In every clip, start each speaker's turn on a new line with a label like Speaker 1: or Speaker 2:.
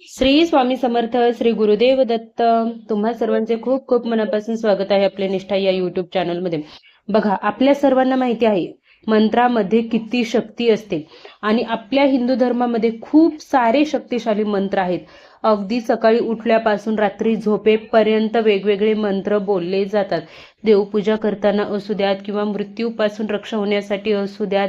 Speaker 1: श्री स्वामी समर्थ श्री गुरुदेव दत्त. तुम्हा सर्वांचे खूप खूप मनापासून स्वागत आहे आपल्या निष्ठा या युट्यूब चॅनलमध्ये बघा आपल्या सर्वांना माहिती आहे मंत्रामध्ये किती शक्ती असते. आणि आपल्या हिंदू धर्मामध्ये खूप सारे शक्तिशाली मंत्र आहेत. अगदी सकाळी उठल्यापासून रात्री झोपेपर्यंत वेगवेगळे मंत्र बोलले जातात. देवपूजा करताना असू द्यात किंवा मृत्यूपासून रक्षा होण्यासाठी असू द्यात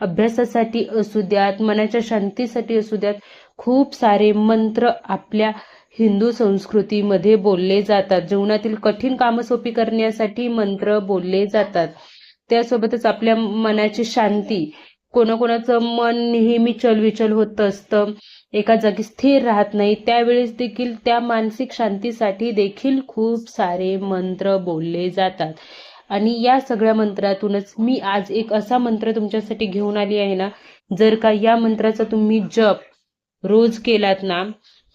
Speaker 1: अभ्यासासाठी असू द्यात मनाच्या शांतीसाठी असू द्यात खूप सारे मंत्र आपल्या हिंदू संस्कृतीमध्ये बोलले जातात. जीवनातील कठीण कामं सोपी करण्यासाठी मंत्र बोलले जातात. त्यासोबतच आपल्या मनाची शांती. कोणाकोणाचं मन नेहमी चलविचल होत असतं. एका जागी स्थिर राहत नाही. त्यावेळेस देखील त्या मानसिक शांतीसाठी देखील खूप सारे मंत्र बोलले जातात. आणि या सगळ्या मंत्रातूनच मी आज एक असा मंत्र तुमच्यासाठी घेऊन आली आहे ना? जर का या मंत्राचा तुम्ही जप रोज केलात ना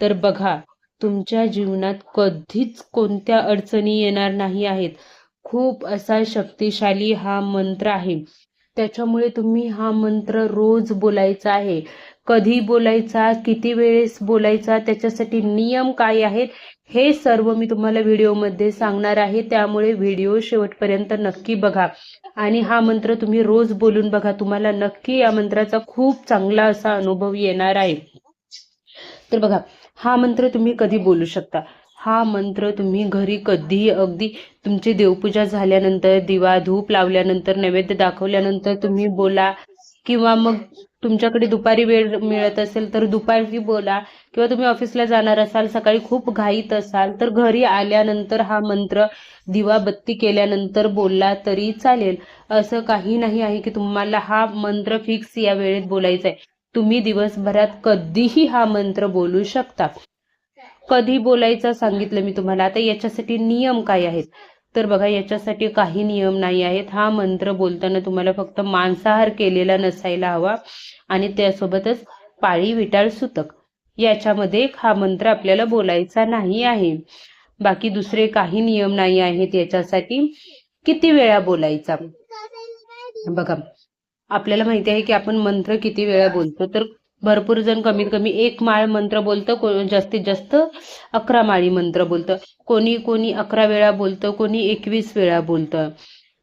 Speaker 1: तर बघा तुमच्या जीवनात कधीच कोणत्या अडचणी येणार नाही आहेत. खूप असा शक्तिशाली हा मंत्र आहे. त्याच्यामुळे तुम्ही हा मंत्र रोज बोलायचा आहे. कधी बोलायचा किती वेळेस बोलायचा त्याच्यासाठी नियम काय आहेत हे सर्व मी तुम्हाला व्हिडिओमध्ये सांगणार आहे. त्यामुळे व्हिडिओ शेवटपर्यंत नक्की बघा. आणि हा मंत्र तुम्ही रोज बोलून बघा. तुम्हाला नक्की या मंत्राचा खूप चांगला असा अनुभव येणार आहे. तर बघा हा मंत्र तुम्ही कधी बोलू शकता? हा मंत्र तुम्ही घरी कधीही अगदी तुमची देवपूजा झाल्यानंतर दिवा धूप लावल्यानंतर नैवेद्य दाखवल्यानंतर तुम्ही बोला किंवा मग तुमच्याकडे दुपारी वेळ मिळत असेल तर दुपारी बोला किंवा तुम्ही ऑफिसला जाणार असाल सकाळी खूप घाईत असाल तर घरी आल्यानंतर हा मंत्र दिवा बत्ती केल्यानंतर बोलला तरी चालेल. असं काही नाही आहे की तुम्हाला हा मंत्र फिक्स या वेळेत बोलायचा आहे. तुम्ही दिवसभरात कधीही हा मंत्र बोलू शकता. कधी बोलायचा सांगितलं मी तुम्हाला? आता याच्यासाठी नियम काय आहेत? तर बघा याच्यासाठी काही नियम नाही आहेत. हा मंत्र बोलताना तुम्हाला फक्त मांसाहार केलेला नसायला हवा आणि त्यासोबतच पाळी विटाळ सुतक. याच्यामध्ये हा मंत्र आपल्याला बोलायचा नाही आहे. बाकी दुसरे काही नियम नाही आहेत याच्यासाठी. किती वेळा बोलायचा? बघा आपल्याला माहिती आहे की आपण मंत्र किती वेळा बोलतो? तर भरपूर जण कमीत कमी एक माळ मंत्र बोलतं को जास्तीत जास्त अकरा माळी मंत्र बोलतं. कोणी कोणी अकरा वेळा बोलतं कोणी एकवीस वेळा बोलतं.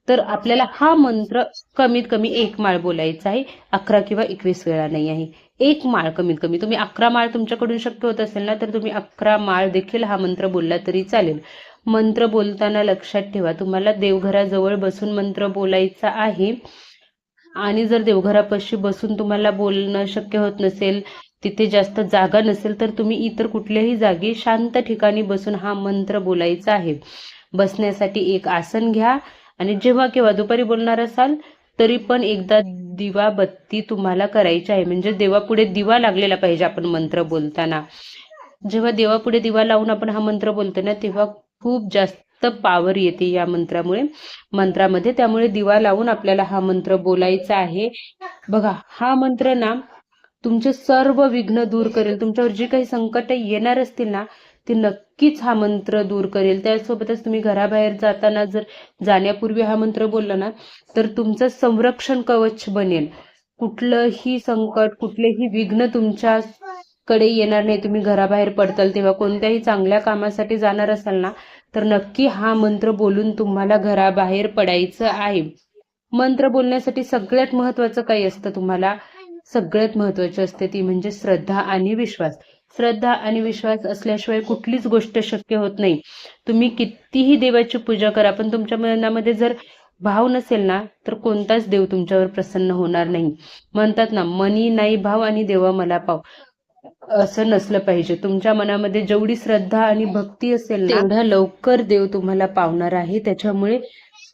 Speaker 1: तर आपल्याला हा मंत्र कमीत कमी एक माळ बोलायचा आहे. अकरा किंवा एकवीस वेळा नाही आहे. एक माळ कमीत कमी. तुम्ही अकरा माळ तुमच्याकडून शक्य होत असेल ना तर तुम्ही अकरा माळ देखील हा मंत्र बोलला तरी चालेल. मंत्र बोलताना लक्षात ठेवा. तुम्हाला देवघराजवळ बसून मंत्र बोलायचा आहे. आणि जर देवघरापाशी बसून तुम्हाला बोलणं शक्य होत नसेल तिथे जास्त जागा नसेल तर तुम्ही इतर कुठल्याही जागी शांत ठिकाणी बसून हा मंत्र बोलायचा आहे. बसण्यासाठी एक आसन घ्या आणि जेव्हा केव्हा दुपारी बोलणार असाल तरी पण एकदा दिवा बत्ती तुम्हाला करायची आहे. म्हणजे देवापुढे दिवा लागलेला पाहिजे आपण मंत्र बोलताना. जेव्हा देवापुढे दिवा लावून आपण हा मंत्र बोलतो ना तेव्हा खूप जास्त पावर येते या मंत्रामुळे. मंत्रामध्ये त्यामुळे दिवा लावून आपल्याला हा मंत्र बोलायचा आहे. बघा हा मंत्र ना तुमचे सर्व विघ्न दूर करेल. तुमच्यावर जी काही संकट येणार असतील ना ते नक्कीच हा मंत्र दूर करेल. त्यासोबतच तुम्ही घराबाहेर जाताना जर जाण्यापूर्वी हा मंत्र बोलला ना तर तुमचं संरक्षण कवच बनेल. कुठलंही संकट कुठलेही विघ्न तुमच्या कडे येणार नाही. तुम्ही घराबाहेर पडताल तेव्हा कोणत्याही चांगल्या कामासाठी जाणार असाल ना तर नक्की हा मंत्र बोलून तुम्हाला घराबाहेर पडायचं आहे. मंत्र बोलण्यासाठी सगळ्यात महत्वाचं काही असतं तुम्हाला? सगळ्यात महत्वाची असते ती म्हणजे श्रद्धा आणि विश्वास. श्रद्धा आणि विश्वास असल्याशिवाय कुठलीच गोष्ट शक्य होत नाही. तुम्ही कितीही देवाची पूजा करा पण तुमच्या मनामध्ये जर भाव नसेल ना तर कोणताच देव तुमच्यावर प्रसन्न होणार नाही. म्हणतात ना मनी नाही भाव आणि देवा मला पाव. असं नसलं पाहिजे. तुमच्या मनामध्ये जेवढी श्रद्धा आणि भक्ती असेल तेवढा लवकर देव तुम्हाला पावणार आहे. त्याच्यामुळे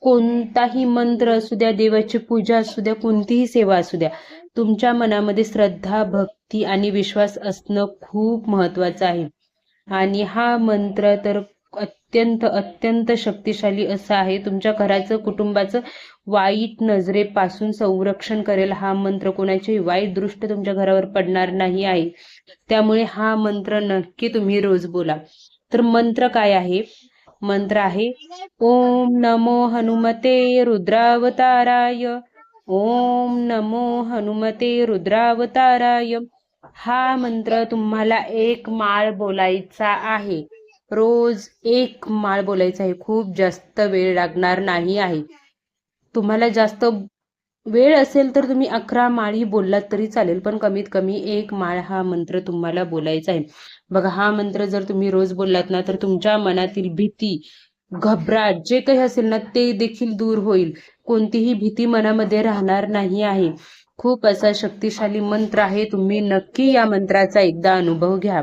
Speaker 1: कोणताही मंत्र असू द्या देवाची पूजा असू द्या कोणतीही सेवा असू द्या तुमच्या मनामध्ये श्रद्धा भक्ती आणि विश्वास असणं खूप महत्वाचं आहे. आणि हा मंत्र तर अत्यंत अत्यंत शक्तिशाली असं आहे. तुमच्या घराचं कुटुंबाचं वाईट नजरेपासून संरक्षण करेल हा मंत्र. कोणाची वाईट दृष्ट तुमच्या घरावर पडणार नाही आहे त्यामुळे हा मंत्र नक्की तुम्ही रोज बोला. तर मंत्र काय आहे? मंत्र आहे ओम नमो हनुमते रुद्रावताराय. ओम नमो हनुमते रुद्रावताराय. हा मंत्र तुम्हाला एक माळ बोलायचा आहे. रोज एक माळ बोलायचा आहे. खूप जास्त वेळ लागणार नाही आहे. तुम्हाला जास्त वेळ असेल तर तुम्ही अकरा माळी बोललात तरी चालेल पण कमीत कमी एक माळ हा मंत्र तुम्हाला बोलायचा आहे. बघा हा मंत्र जर तुम्ही रोज बोललात ना तर तुमच्या मनातील भीती घबराट जे काही असेल ना ते देखील दूर होईल. कोणतीही भीती मनामध्ये राहणार नाही आहे. खूप असा शक्तिशाली मंत्र आहे. तुम्ही नक्की या मंत्राचा एकदा अनुभव घ्या.